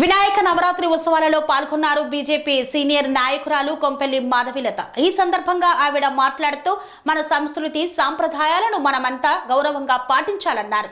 వినాయక నవరాత్రి ఉత్సవాలలో పాల్గొన్నారు BJP senior నాయకురాలు కొంపెల్లి మాధవిలత. ఈ సందర్భంగా ఆవిడ మాట్లాడుతూ మన సంస్కృతి సాంప్రదాయాలను మనమంతా గౌరవంగా పాటించాలన్నారు.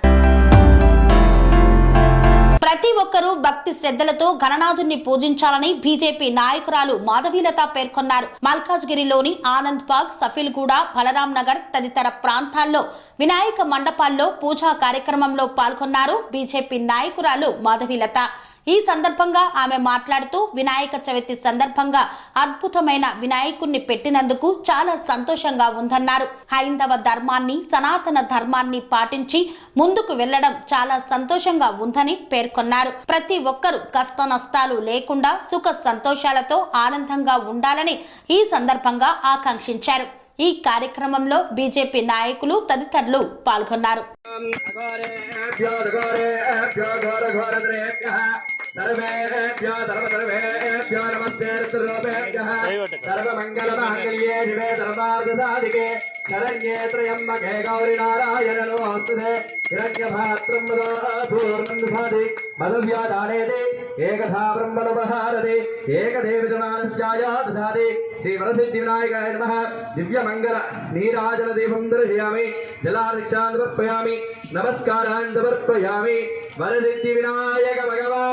ప్రతి ఒక్కరూ భక్తి శ్రద్ధలతో గణనాథుని పూజించాలని బీజేపీ నాయకురాలు మాధవీలత పేర్కొన్నారు. మల్కాజ్గిరిలోని ఆనంద్ బాగ్ సఫీల్గూడ బలరాం నగర్ తదితర ప్రాంతాల్లో వినాయక మండపాల్లో పూజా కార్యక్రమంలో పాల్గొన్నారు బీజేపీ నాయకురాలు మాధవీలత. ఈ సందర్భంగా ఆమె మాట్లాడుతూ వినాయక చవితి సందర్భంగా అద్భుతమైన వినాయకుణ్ణి పెట్టినందుకు చాలా సంతోషంగా ఉందన్నారు హైందవ ధర్మాన్ని సనాతన ధర్మాన్ని పాటించి ముందుకు వెళ్ళడం చాలా సంతోషంగా ఉందని పేర్కొన్నారు ప్రతి ఒక్కరూ కష్ట నష్టాలు లేకుండా సుఖ సంతోషాలతో ఆనందంగా ఉండాలని ఈ సందర్భంగా ఆకాంక్షించారు ఈ కార్యక్రమంలో బీజేపీ నాయకులు తదితరులు పాల్గొన్నారు सर्वेभ्यो सर्वसर्वेभ्यो नमस्ते सर्वेभ्यः सर्वमङ्गलमाङ्गल्ये शिवे सर्वार्धसाधिके शरण्ये त्र्यम्बके गौरि नारायण नमोऽस्तुते हिरण्यभात्रं पूर्णं दधाति मधुव्यादानेति एकधा ब्रह्मणोपहारति एकदेवजमानस्याय दधाति श्रीवरसिद्धिविनायकाय नमः दिव्यमङ्गल नीराजनदीपं दर्शयामि जलादिक्षान् समर्पयामि नमस्कारान् समर्पयामि वरसिद्धिविनायक भगवान्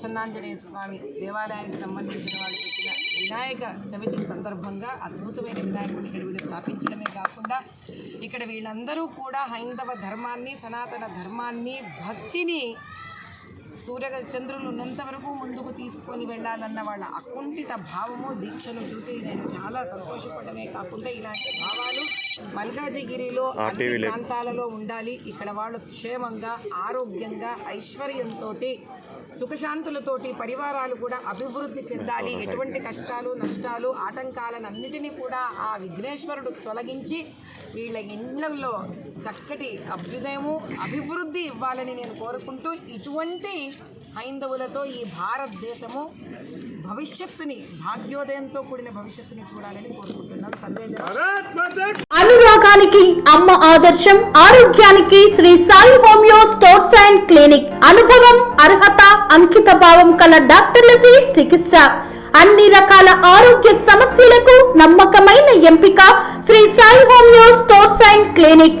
ప్రసన్నాంజనేయ స్వామి దేవాలయానికి సంబంధించిన వాళ్ళు పెట్టిన వినాయక చవితి సందర్భంగా అద్భుతమైన వినాయకుడిని ఇక్కడ వీళ్ళు స్థాపించడమే కాకుండా ఇక్కడ వీళ్ళందరూ కూడా హైందవ ధర్మాన్ని సనాతన ధర్మాన్ని భక్తిని సూర్య చంద్రులు ఉన్నంత వరకు ముందుకు తీసుకొని వెళ్ళాలన్న వాళ్ళ అకుంఠిత భావము దీక్షను చూసి నేను చాలా సంతోషపడమే కాకుండా ఇలాంటి భావాలు మల్కాజిగిరిలో అన్ని ప్రాంతాలలో ఉండాలి. ఇక్కడ వాళ్ళు క్షేమంగా ఆరోగ్యంగా ఐశ్వర్యంతో సుఖశాంతులతోటి పరివారాలు కూడా అభివృద్ధి చెందాలి. ఎటువంటి కష్టాలు నష్టాలు ఆటంకాలను అన్నిటినీ కూడా ఆ విఘ్నేశ్వరుడు తొలగించి వీళ్ళ ఇండ్లలో చక్కటి అభ్యుదయము అభివృద్ధి ఇవ్వాలని నేను కోరుకుంటూ ఇటువంటి హైందవులతో ఈ భారతదేశము భవిష్యత్తుని భాగ్యోదయంతో కూడిన భవిష్యత్తుని చూడాలని కోరుకుంటున్నాను అనురాగానికి అమ్మ ఆదర్శం ఆరోగ్యానికి Shri Sai homeo stores and clinic. అనుభవం అర్హత అంకిత భావం కల డాక్టర్లచే చికిత్స. అన్ని రకాల ఆరోగ్య సమస్యలకు నమ్మకమైన ఎంపిక Shri Sai homeo stores and clinic.